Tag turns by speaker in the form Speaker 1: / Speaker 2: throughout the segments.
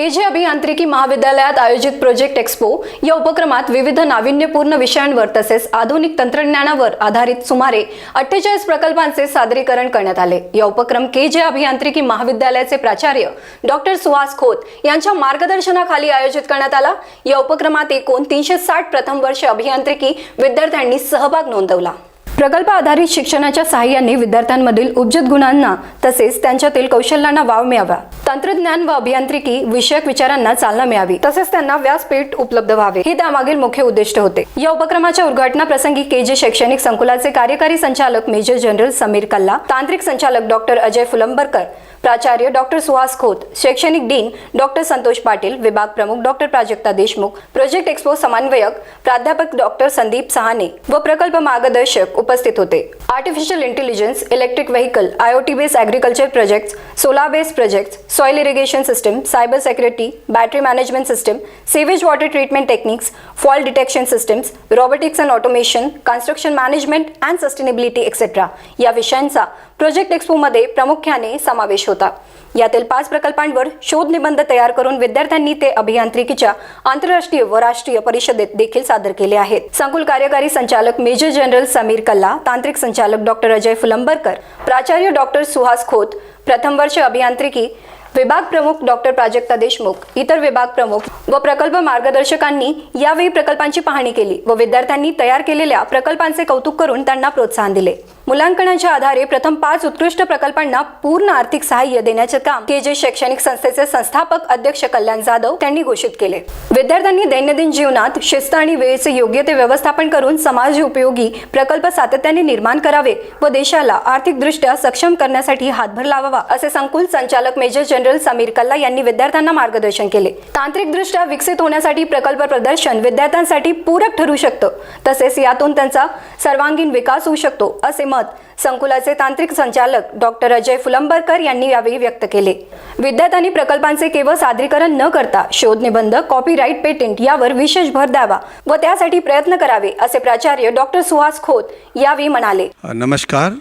Speaker 1: के जे अभियांत्रिकी महाविद्यालयात आयोजित प्रोजेक्ट एक्स्पो या उपक्रमात विविध नाविन्यपूर्ण विषयांवर तसेच आधुनिक तंत्रज्ञानावर आधारित सुमारे अठ्ठेचाळीस प्रकल्पांचे सादरीकरण करण्यात आले. या उपक्रम के जे अभियांत्रिकी महाविद्यालयाचे प्राचार्य डॉक्टर सुहास खोत यांच्या मार्गदर्शनाखाली आयोजित करण्यात आला. या उपक्रमात एकूण तीनशे साठ प्रथम वर्ष अभियांत्रिकी विद्यार्थ्यांनी सहभाग नोंदवला. प्रकल्प आधारित शिक्षणाच्या सहाय्याने विद्यार्थ्यांमधील उपजत गुणांना तसेच त्यांच्यातील कौशल्यांना वाव मिळावा. तंत्रज्ञान व अभियांत्रिकी विषयक विचारांना चालना मिळावी. तसेच त्यांना व्यासपीठ उपलब्ध व्हावे. हे त्यामागील मुख्य उद्दिष्ट होते. या उपक्रमाच्या उद्घाटना प्रसंगी के जे शैक्षणिक संकुलाचे कार्यकारी संचालक मेजर जनरल समीर कल्ला तांत्रिक संचालक डॉक्टर अजय फुलंबरकर प्राचार्य डॉक्टर सुहास खोत शैक्षणिक डीन डॉक्टर संतोष पाटील विभाग प्रमुख doctor Prajakta Deshmukh project expo समन्वयक प्राध्यापक डॉक्टर संदीप सहाने व प्रकल्प मार्गदर्शक उपस्थित होते. Artificial intelligence electric vehicle IoT based agriculture projects solar based projects soil irrigation system cyber security battery management system sewage water treatment techniques fall detection systems robotics and automation construction management and sustainability etcetera या विषयांचा project एक्सपोमध्ये प्रामुख्याने समावेश होता. यातील पाच प्रकल्पांवर शोध निबंध तयार करून विद्यार्थ्यांनी ते अभियांत्रिकीच्या आंतरराष्ट्रीय व राष्ट्रीय परिषदेत देखील सादर केले आहेत. संकुल कार्यकारी संचालक मेजर जनरल समीर कल्ला तांत्रिक संचालक डॉक्टर अजय फुलंबरकर प्राचार्य डॉक्टर सुहास खोत प्रथम वर्ष अभियांत्रिकी विभाग प्रमुख डॉक्टर प्राजक्ता देशमुख इतर विभाग प्रमुख व प्रकल्प मार्गदर्शकांनी यावेळी प्रकल्पांची पाहणी केली व विद्यार्थ्यांनी तयार केलेल्या प्रकल्पांचे कौतुक करून त्यांना प्रोत्साहन दिले. मुलांकनाच्या आधारे प्रथम पाच उत्कृष्ट प्रकल्पांना पूर्ण आर्थिक सहाय्य देण्याचे काम के जे शैक्षणिक संस्थेचे संस्थापक अध्यक्ष कल्याण जाधव त्यांनी घोषित केले. विद्यार्थ्यांनी दैनंदिन जीवनात शिस्त आणि वेळेचे योग्य ते व्यवस्थापन करून समाज उपयोगी प्रकल्प सातत्याने निर्माण करावे व देशाला आर्थिकदृष्ट्या सक्षम करण्यासाठी हातभार लावावा असे संकुल संचालक मेजर जनरल समीर कल्ला यांनी विद्यार्थ्यांना मार्गदर्शन केले. तांत्रिकदृष्ट्या विकसित होण्यासाठी प्रकल्प प्रदर्शन विद्यार्थ्यांसाठी पूरक ठरू शकतं तसेच यातून त्यांचा सर्वांगीण विकास होऊ शकतो असे मत. संकुलाचे तांत्रिक संचालक डॉक्टर अजय फुलंबरकर यांनी यावेळी व्यक्त केले. विद्यार्थ्यांनी प्रकल्पांचे केवळ सादरीकरण न करता शोध निबंध कॉपीराईट पेटंट यावर विशेष भर द्यावा व त्यासाठी प्रयत्न करावे असे प्राचार्य डॉक्टर सुहास खोत यावेळी म्हणाले.
Speaker 2: नमस्कार.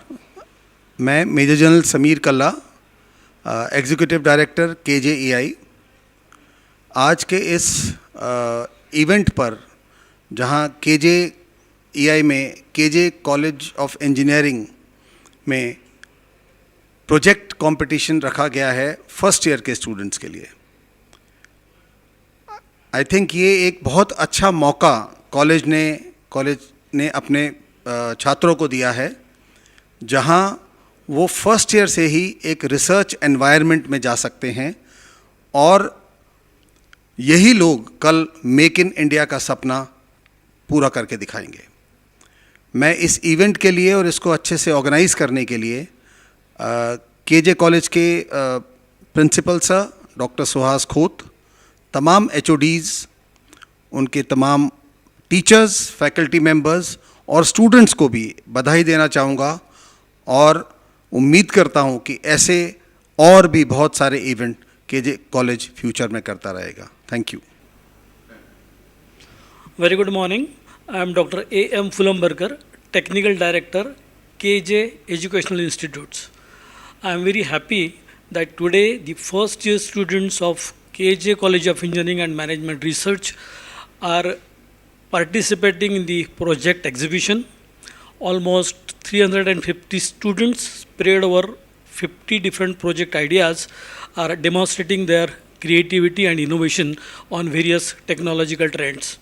Speaker 2: मैं major general Samir Kalla executive director K J E I आज के इस अ, इवेंट पर जहां के जे ई आई में K J college of engineering में प्रोजेक्ट कंपटीशन रखा गया है फ़र्स्ट ईयर के स्टूडेंट्स के लिए। आई थिंक ये एक बहुत अच्छा मौका कॉलेज ने कॉलेज ने अपने छात्रों को दिया है, जहाँ वो फ़र्स्ट ईयर से ही एक रिसर्च एनवायरनमेंट में जा सकते हैं और यही लोग कल मेक इन इंडिया का सपना पूरा करके दिखाएँगे। मैं इस इवेंट के लिए और इसको अच्छे से ऑर्गेनाइज करने के लिए के जे कॉलेज के principal sir doctor Suhas Khot, तमाम एच उनके तमाम टीचर्स फैकल्टी मेंबर्स और स्टूडेंट्स को भी बधाई देना चाहूँगा और उम्मीद करता हूँ कि ऐसे और भी बहुत सारे इवेंट के जे कॉलेज फ्यूचर में करता रहेगा thank you
Speaker 3: very good morning. I am Dr. A. M. Fulambarkar, Technical Director, KJ Educational Institutes. I am very happy that today the first year students of KJ College of Engineering and Management Research are participating in the project exhibition. Almost 350 students spread over 50 different project ideas are demonstrating their creativity and innovation on various technological trends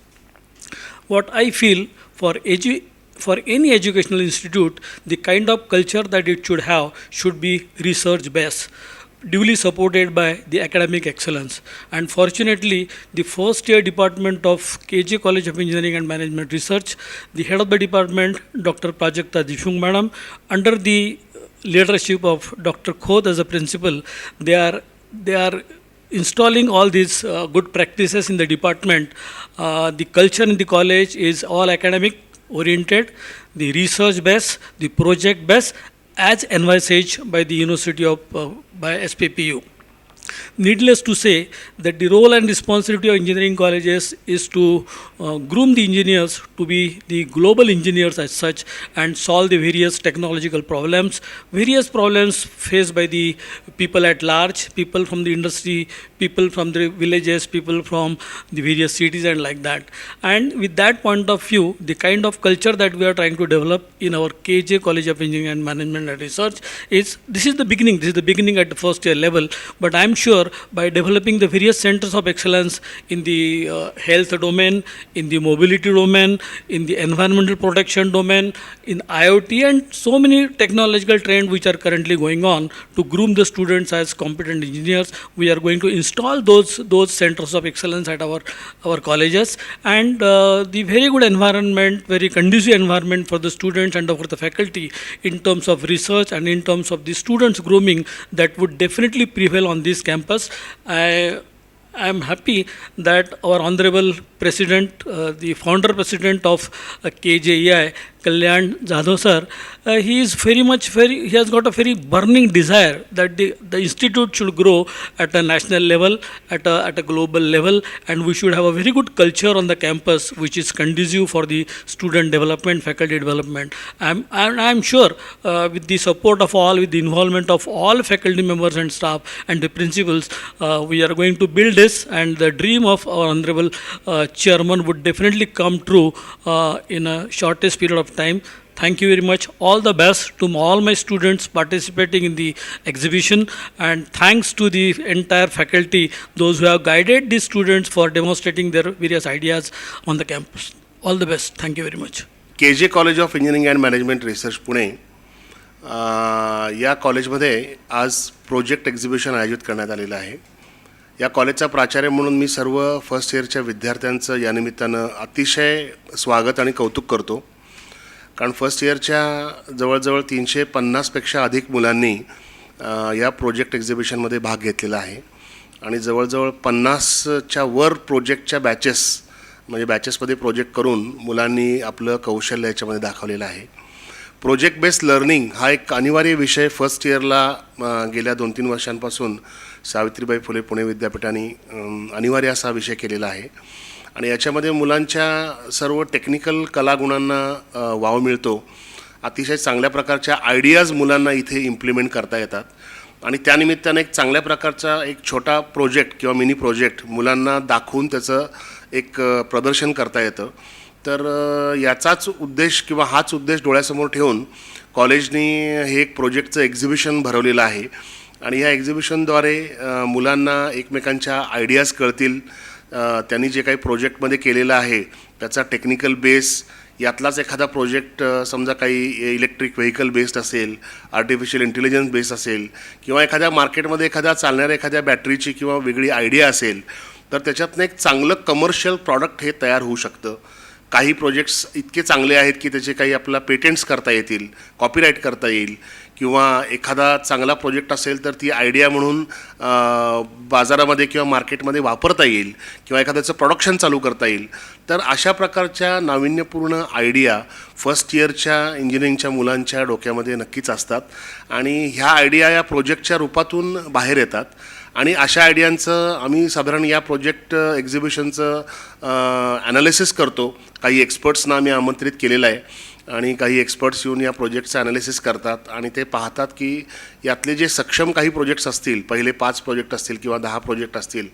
Speaker 3: what I feel for edu- for any educational institute, the kind of culture that it should have should be research based, duly supported by the academic excellence. And fortunately, the first year department of KJ College of Engineering and Management Research, the head of the department, Dr. Prajakta Dishung Madam, under the leadership of Dr. Khod as a principal, they are they are installing all these uh, good practices in the department. Uh, the culture in the college is all academic oriented, the research based, the project based, as envisaged by the University of uh, by SPPU. Needless to say that the role and responsibility of engineering colleges is to uh, groom the engineers to be the global engineers as such and solve the various technological problems, various problems faced by the people at large, people from the industry, people from the villages, people from the various cities and like that. And with that point of view, the kind of culture that we are trying to develop in our KJ College of Engineering and Management and Research is this is the beginning. This is the beginning at the first year level. But I'm sure by developing the various centers of excellence in the uh, health domain, in the mobility domain, in the environmental protection domain, in IoT, and so many technological trends which are currently going on to groom the students as competent engineers. We are going to install those those centers of excellence at our our colleges, and uh, the very good environment, very conducive environment for the students and for the faculty in terms of research and in terms of the students grooming that would definitely prevail on this campus. I I am happy that our honorable president, uh, the founder president of uh, KJEI, Kalyan Jadhav sir, uh, he is very much very, he has got a very burning desire that the, the institute should grow at a national level, at a, at a global level, and we should have a very good culture on the campus which is conducive for the student development, faculty development. I'm, I'm, I'm sure uh, with the support of all, with the involvement of all faculty members and staff and the principals, uh, we are going to build this and the dream of our honorable uh, chairman would definitely come true uh, in a shortest period of time. Thank you very much. All the best to all my students participating in the exhibition, and thanks to the entire faculty, those who have guided the students for demonstrating their various ideas on the campus. All the best. Thank you very much.
Speaker 4: K J college of engineering and management research Pune या कॉलेजमध्ये आज project exhibition आयोजित करण्यात आलेलं आहे या कॉलेजचा प्राचार्य म्हणून मी सर्व फर्स्ट इयरच्या विद्यार्थ्यांचं यानिमित्तानं अतिशय स्वागत आणि कौतुक करतो कारण फर्स्ट इयरच्या जवळजवळ तीनशे पन्नासपेक्षा अधिक मुलांनी या प्रोजेक्ट एक्झिबिशनमध्ये भाग घेतलेला आहे. आणि जवळजवळ पन्नासच्या वर प्रोजेक्टच्या बॅचेस म्हणजे बॅचेसमध्ये प्रोजेक्ट करून मुलांनी आपलं कौशल्य याच्यामध्ये दाखवलेलं आहे. प्रोजेक्ट बेस्ड लर्निंग हा एक अनिवार्य विषय फर्स्ट इयरला गेल्या दोन तीन वर्षांपासून सावित्रीबाई फुले पुणे विद्यापीठाने अनिवार्य असा विषय केलेला आहे. आणि याच्यामध्ये मुलांच्या सर्व टेक्निकल कलागुणांना वाव मिळतो. अतिशय चांगल्या प्रकारच्या आयडियाज मुलांना इथे इम्प्लिमेंट करता येतात. आणि त्यानिमित्ताने एक चांगल्या प्रकारचा एक छोटा प्रोजेक्ट किंवा मिनी प्रोजेक्ट मुलांना दाखवून त्याचं एक प्रदर्शन करता येतं. तर याचाच उद्देश किंवा हाच उद्देश डोळ्यासमोर ठेवून कॉलेजनी हे एक प्रोजेक्टचं एक्झिबिशन भरवलेलं आहे. आणि या एक्झिबिशनद्वारे मुलांना एकमेकांच्या आयडियाज कळतील. त्यांनी जे काही प्रोजेक्टमध्ये केलेलं आहे त्याचा टेक्निकल बेस यातलाच एखादा प्रोजेक्ट समजा काही इलेक्ट्रिक व्हेकल बेस्ड असेल आर्टिफिशियल इंटेलिजन्स बेस्ड असेल किंवा एखाद्या मार्केटमध्ये एखाद्या चालणाऱ्या एखाद्या बॅटरीची किंवा वेगळी आयडिया असेल तर त्याच्यातनं एक चांगलं कमर्शियल प्रॉडक्ट हे तयार होऊ शकतं. काही प्रोजेक्ट्स इतके चांगले आहेत की त्याचे काही आपला पेटेंट्स करता येतील कॉपीराईट करता येईल. किंवा एखादा चांगला प्रोजेक्ट असेल तर ती आयडिया म्हणून बाजारामध्ये किंवा मार्केटमध्ये वापरता येईल किंवा एखाद्याचं प्रोडक्शन चालू करता येईल. तर अशा प्रकारच्या नाविन्यपूर्ण आयडिया फर्स्ट इयरच्या इंजिनिअरिंगच्या मुलांच्या डोक्यामध्ये नक्कीच असतात. आणि ह्या आयडिया या प्रोजेक्टच्या रूपातून बाहेर येतात. आणि अशा आयडियांचं आम्ही साधारण या प्रोजेक्ट एक्झिबिशनचं ॲनालिसिस करतो. काही एक्सपर्ट्सना आम्ही आमंत्रित केलेलं आहे. आणि काही एक्सपर्ट्स येऊन या प्रोजेक्टचं ॲनालिसिस करतात आणि ते पाहतात की यातले जे सक्षम काही प्रोजेक्ट्स असतील पहिले पाच प्रोजेक्ट असतील किंवा दहा प्रोजेक्ट असतील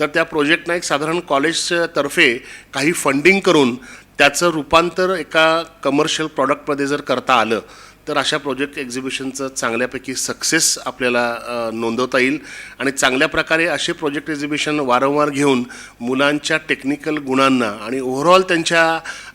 Speaker 4: तर त्या प्रोजेक्टना एक साधारण कॉलेजतर्फे काही फंडिंग करून त्याचं रूपांतर एका कमर्शियल प्रॉडक्टमध्ये जर करता आलं तर अशा प्रोजेक्ट एक्झिबिशनचं चांगल्यापैकी सक्सेस आपल्याला नोंदवता येईल. आणि चांगल्या प्रकारे असे प्रोजेक्ट एक्झिबिशन वारंवार घेऊन मुलांच्या टेक्निकल गुणांना आणि ओव्हरऑल त्यांच्या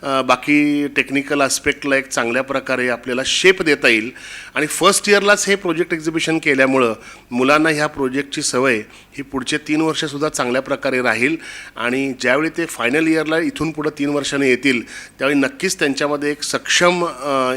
Speaker 4: बाकी टेक्निकल आस्पेक्टला एक चांगल्या प्रकारे आपल्याला शेप देता येईल. आणि फर्स्ट इयरलाच हे प्रोजेक्ट एक्झिबिशन केल्यामुळं मुलांना ह्या प्रोजेक्टची सवय ही पुढचे तीन वर्षसुद्धा चांगल्या प्रकारे राहील. आणि ज्यावेळी ते फायनल इयरला इथून पुढं तीन वर्षाने येतील त्यावेळी नक्कीच त्यांच्यामध्ये एक सक्षम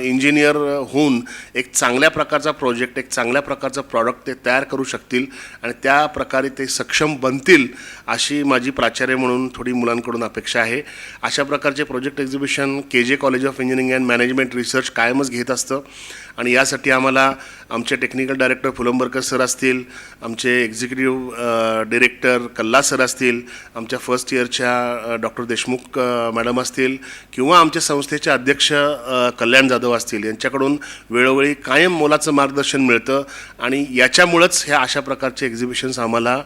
Speaker 4: इंजिनियर होऊन एक चांगल्या प्रकारचा प्रोजेक्ट एक चांगल्या प्रकारचं प्रॉडक्ट ते तयार करू शकतील आणि त्या प्रकारे ते सक्षम बनतील अशी माझी प्राचार्य म्हणून थोडी मुलांकडून अपेक्षा आहे. अशा प्रकारचे project exhibition exhibition K J college of engineering and management research कायमच घेत असतं. आणि यासाठी आम्हाला आमचे टेक्निकल डायरेक्टर फुलंबरकर सर असतील आमचे एक्झिक्युटिव्ह डिरेक्टर कल्ला सर असतील आमच्या फर्स्ट इयरच्या डॉक्टर देशमुख मॅडम असतील किंवा आमच्या संस्थेचे अध्यक्ष कल्याण जाधव असतील यांच्याकडून वेळोवेळी कायम मोलाचं मार्गदर्शन मिळतं. आणि याच्यामुळंच ह्या अशा प्रकारचे एक्झिबिशन्स आम्हाला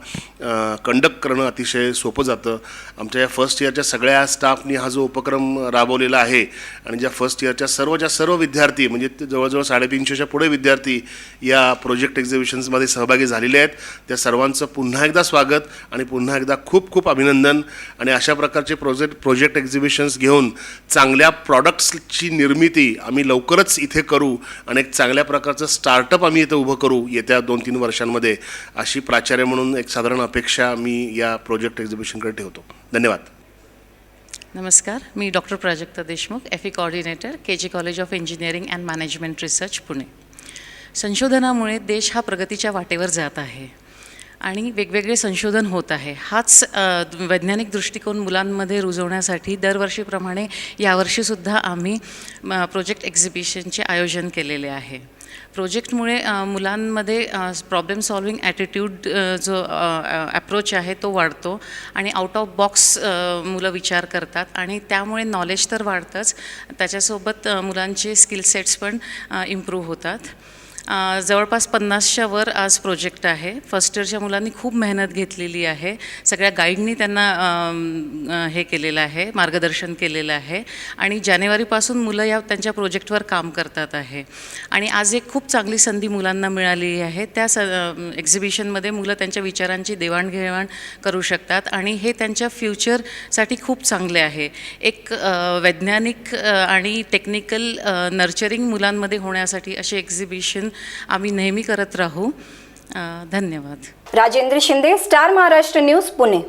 Speaker 4: कंडक्ट करणं अतिशय सोपं जातं. आमच्या या फर्स्ट इयरच्या सगळ्या स्टाफनी हा जो उपक्रम राबवलेला आहे. आणि ज्या फर्स्ट इयरच्या सर्वच्या सर्व विद्यार्थी म्हणजे जवळजवळ साडेतीनशेच्या पुढे विद्यार्थी या प्रोजेक्ट एक्झिबिशन्समध्ये सहभागी झालेले आहेत. त्या सर्वांचं पुन्हा एकदा स्वागत आणि पुन्हा एकदा खूप खूप अभिनंदन. आणि अशा प्रकारचे प्रोजेक्ट प्रोजेक्ट एक्झिबिशन्स घेऊन चांगल्या प्रॉडक्ट्सची निर्मिती आम्ही लवकरच इथे करू आणि एक चांगल्या प्रकारचं स्टार्टअप आम्ही इथं उभं करू येत्या दोन तीन वर्षांमध्ये अशी प्राचार्य म्हणून एक साधारण अपेक्षा मी या प्रोजेक्ट एक्झिबिशनकडे ठेवतो. धन्यवाद.
Speaker 5: नमस्कार मी doctor Prajakta Deshmukh F E coordinator K G college of engineering and management research Pune संशोधनामुळे देश हा प्रगतीच्या वाटेवर जात आहे आणि वेगवेगळे संशोधन होत आहे. हाच वैज्ञानिक दृष्टिकोन मुलांमध्ये रुजवण्यासाठी दरवर्षीप्रमाणे यावर्षीसुद्धा आम्ही प्रोजेक्ट एक्झिबिशनचे आयोजन केलेले आहे. प्रोजेक्टमुळे मुलांमध्ये प्रॉब्लेम सॉल्विंग ॲटिट्यूड जो ॲप्रोच आहे तो वाढतो आणि आउट ऑफ बॉक्स मुलं विचार करतात आणि त्यामुळे नॉलेज तर वाढतंच. त्याच्यासोबत मुलांचे स्किल सेट्स पण इम्प्रूव्ह होतात. जवळपास पन्नासच्या वर आज प्रोजेक्ट आहे. फर्स्ट इयरच्या मुलांनी खूप मेहनत घेतलेली आहे. सगळ्या गाईडनी त्यांना हे केलेलं आहे मार्गदर्शन केलेलं आहे. आणि जानेवारीपासून मुलं या त्यांच्या प्रोजेक्टवर काम करतात आहे. आणि आज एक खूप चांगली संधी मुलांना मिळालेली आहे. त्या स एक्झिबिशनमध्ये मुलं त्यांच्या विचारांची देवाणघेवाण करू शकतात. आणि हे त्यांच्या फ्युचरसाठी खूप चांगले आहे. एक वैज्ञानिक आणि टेक्निकल नर्चरिंग मुलांमध्ये होण्यासाठी असे एक्झिबिशन आम्ही नेहमी करत राहू. धन्यवाद.
Speaker 1: Rajendra Shinde star Maharashtra news Pune.